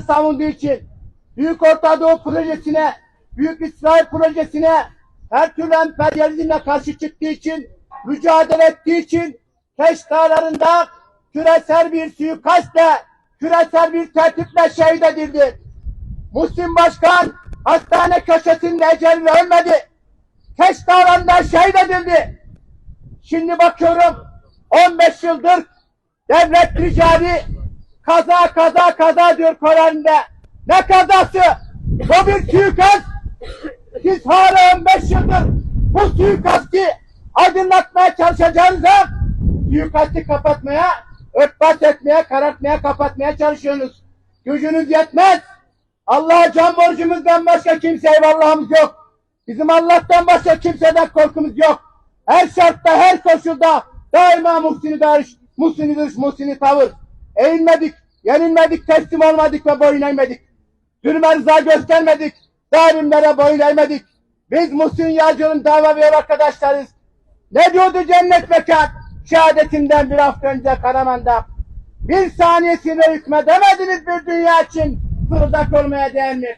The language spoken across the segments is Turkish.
savunduğu için Büyük Orta Doğu projesine, Büyük İsrail projesine her türlü emperyalizmle karşı çıktığı için, mücadele ettiği için Keş Dağları'nda küresel bir suikastle, küresel bir tertiple şehit edildi. Muhsin Başkan hastane köşesinde eceliyle ölmedi. Keş Dağları'nda şehit edildi. Şimdi bakıyorum 15 yıldır devlet ticari kaza kaza kaza diyor Koran'da. Ne kazası? Bu bir suikast. Siz hala 15 yıldır bu suikasti aydınlatmaya çalışacağınıza suikasti kapatmaya, örtbas etmeye, karartmaya, kapatmaya çalışıyorsunuz. Gücünüz yetmez. Allah'a can borcumuzdan başka kimseye eyvallahımız yok. Bizim Allah'tan başka kimseden korkumuz yok. Her şartta, her koşulda daima muhsini darış, muhsini duruş, muhsini tavır. Eğilmedik, yenilmedik, teslim olmadık ve boyun eğmedik. Zulme rıza göstermedik, zalimlere boyun eğmedik. Biz Muhsin Yağcı'nın dava arkadaşlarız. Ne diyordu cennet mekan? Şehadetinden bir hafta önce Karaman'da. Bir saniyesine hükmedemediniz bir dünya için fırıldak olmaya değer mi?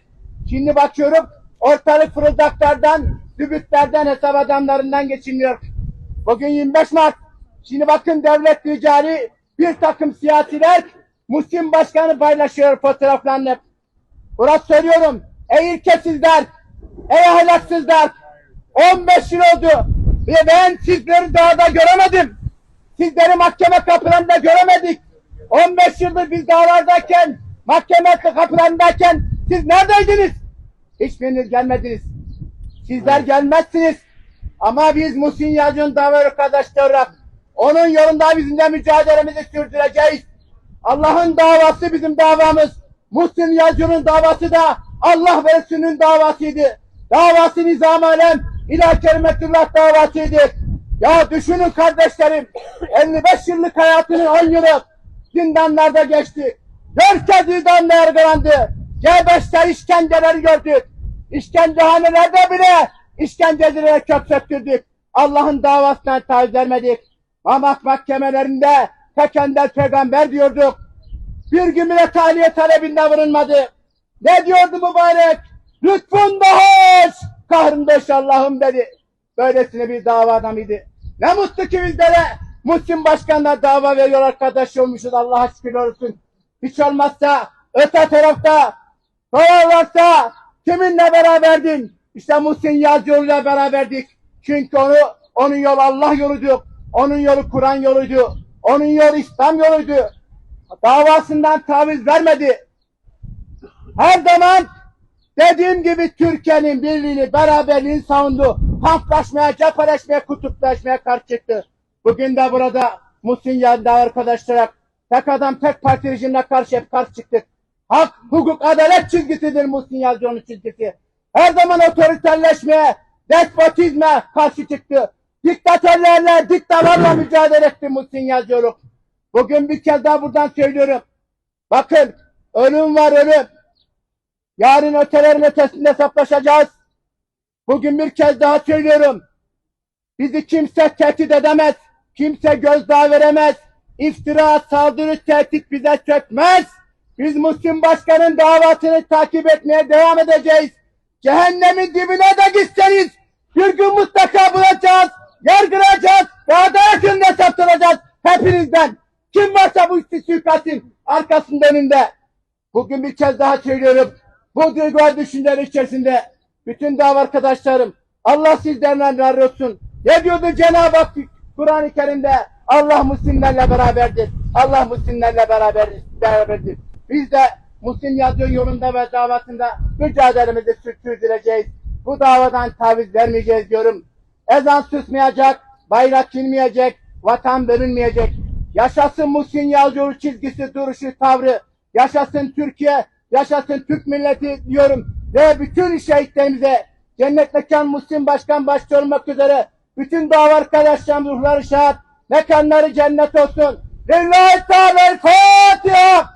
Şimdi bakıyorum ortalık fırıldaklardan, dübütlerden, hesap adamlarından geçiniyor. Bugün 25 Mart. Şimdi bakın devlet ticari bir takım siyasiler Muhsin Başkanı paylaşıyor fotoğraflarını. Burası söylüyorum. Ey ilkesizler, ey ahlaksızlar. 15 yıl oldu. Ve ben sizleri dağda göremedim. Sizleri mahkeme kapılarında göremedik. 15 yıldır biz dağlardayken, mahkeme kapılarındayken siz neredeydiniz? Hiçbiriniz gelmediniz. Sizler gelmezsiniz. Ama biz Muhsin Yalçın dava arkadaşları olarak onun yolunda bizim de mücadelemizi sürdüreceğiz. Allah'ın davası bizim davamız. Muhsin Yalçın'ın davası da Allah ve Resulünün davasıydı. Davası nizam alem İlah kerimetullah davasıydı. Ya düşünün kardeşlerim 55 yıllık hayatının 10 yılı zindanlarda geçti. Kez idamla yargılandı. C5'te işkenceleri gördük. İşkencehanelerde bile işkencecilere kök söktürdük. Allah'ın davasına taviz vermedik. Mamak mahkemelerinde tekender peygamber diyorduk. Bir gün bile tahliye talebinde vurulmadı. Ne diyordu mübarek? Lütfun da hoş Allah'ım dedi. Böylesine bir dava adamıydı. Ne mutlu ki bizlere Muhsin Başkan'la dava veriyor arkadaş olmuşuz Allah'a şükür olsun. Hiç olmazsa öte tarafta sorarlarsa kiminle beraberdin? İşte Muhsin Yazıcıoğlu'yla beraberdik. Çünkü onu onun yolu Allah yoluydu. Onun yolu Kur'an yoluydu. Onun yolu İslam yoluydu. Davasından taviz vermedi. Her zaman dediğim gibi Türkiye'nin birliğini, beraberliğini savundu. Kamplaşmaya, cepheleşmeye, kutuplaşmaya karşı çıktı. Bugün de burada Muhsin yanında arkadaşlar tek adam tek parti rejimine karşı hep karşı çıktık. Hak, hukuk, adalet çizgisidir Muhsin Yazıcıoğlu çizgisi. Her zaman otoriterleşmeye, despotizme karşı çıktı. Diktatörlerle, diktalarla mücadele etti Muhsin Yazıcıoğlu. Bugün bir kez daha buradan söylüyorum. Bakın, ölüm var ölüm. Yarın ötelerin ötesinde hesaplaşacağız. Bugün bir kez daha söylüyorum. Bizi kimse tehdit edemez. Kimse gözdağı veremez. İftira, saldırı, tehdit bize çökmez. Biz Müslüm Başkan'ın davatını takip etmeye devam edeceğiz. Cehennemin dibine de gitseniz bir gün mutlaka bulacağız, yargılayacağız ve adaletin hesap soracağız hepinizden. Kim varsa bu suikastin arkasında önünde. Bugün bir kez daha söylüyorum. Bu duygu düşünceler içerisinde bütün dava arkadaşlarım Allah sizlerden razı olsun. Ne diyordu Cenab-ı Hak Kur'an-ı Kerim'de? Allah Müslümanlarla beraberdir. Allah Müslümanlarla beraberdir. beraberdir. Biz de Müslüm yazıyor yolunda ve davasında mücadelemizi sürdüreceğiz. Bu davadan taviz vermeyeceğiz diyorum. Ezan susmayacak, bayrak inmeyecek, vatan bölünmeyecek. Yaşasın Muhsin Yalcıoğlu çizgisi, duruşu, tavrı. Yaşasın Türkiye, yaşasın Türk milleti diyorum. Ve bütün şehitlerimize cennet mekan Muhsin Başkan başta olmak üzere bütün dava arkadaşlarım ruhları şahat, mekanları cennet olsun. Lillahi Teala Fatiha.